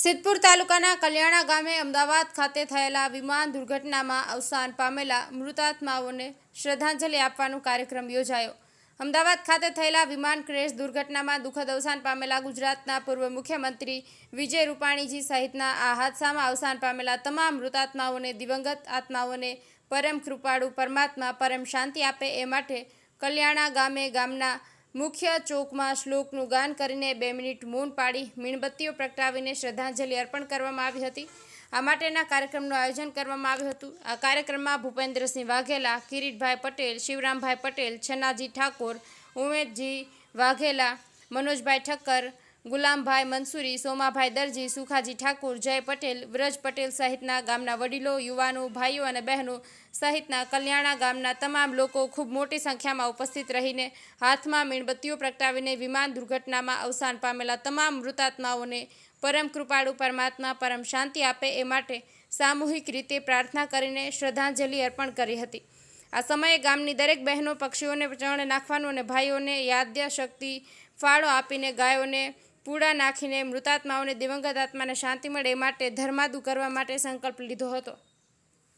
સિદ્ધપુર તાલુકાના કલ્યાણા ગામે અમદાવાદ ખાતે થયેલા વિમાન દુર્ઘટનામાં અવસાન પામેલા મૃતાત્માઓને શ્રદ્ધાંજલિ આપવાનો કાર્યક્રમ યોજાયો. અમદાવાદ ખાતે થયેલા વિમાન ક્રેશ દુર્ઘટનામાં દુઃખદ અવસાન પામેલા ગુજરાતના પૂર્વ મુખ્યમંત્રી વિજય રૂપાણીજી સહિતના આ હાદસામાં અવસાન પામેલા તમામ મૃતાત્માઓને દિવંગત આત્માઓને પરમ કૃપાળુ પરમાત્મા પરમ શાંતિ આપે એ માટે કલ્યાણા ગામે ગામના મુખ્ય ચોકમાં શ્લોકનું ગાન કરીને બે મિનિટ મૌન પાડી મીણબત્તીઓ પ્રગટાવીને શ્રદ્ધાંજલિ અર્પણ કરવામાં આવી હતી. આ માટેના કાર્યક્રમનું આયોજન કરવામાં આવ્યું હતું. આ કાર્યક્રમમાં ભૂપેન્દ્રસિંહ વાઘેલા, કિરીટભાઈ પટેલ, શિવરામભાઈ પટેલ, છન્નાજી ઠાકોર, ઉમેદજી વાઘેલા, મનોજભાઈ ઠક્કર ગુલામભાઈ મંસૂરી, સોમાભાઈ દરજી, સુખાજી ઠાકુર, જય પટેલ, વ્રજ પટેલ સહિતના ગામના વડીલો, યુવાનો, ભાઈઓ અને બહેનો સહિતના કલ્યાણા ગામના તમામ લોકો ખૂબ મોટી સંખ્યામાં ઉપસ્થિત રહીને હાથમાં મીણબત્તીઓ પ્રગટાવીને વિમાન દુર્ઘટનામાં અવસાન પામેલા તમામ મૃતાત્માઓને પરમ કૃપાળુ પરમાત્મા પરમ શાંતિ આપે એ માટે સામૂહિક રીતે પ્રાર્થના કરીને શ્રદ્ધાંજલિ અર્પણ કરી હતી. આ સમયે ગામની દરેક બહેનો, પક્ષીઓને ચણ નાખવાનું અને ભાઈઓને યાદ્યા શક્તિ ફાળો આપીને ગાયોને પૂડા નાખીને મૃતાત્માઓને દિવંગત આત્માને શાંતિ મળે એ માટે ધર્માદુ કરવા માટે સંકલ્પ લીધો હતો.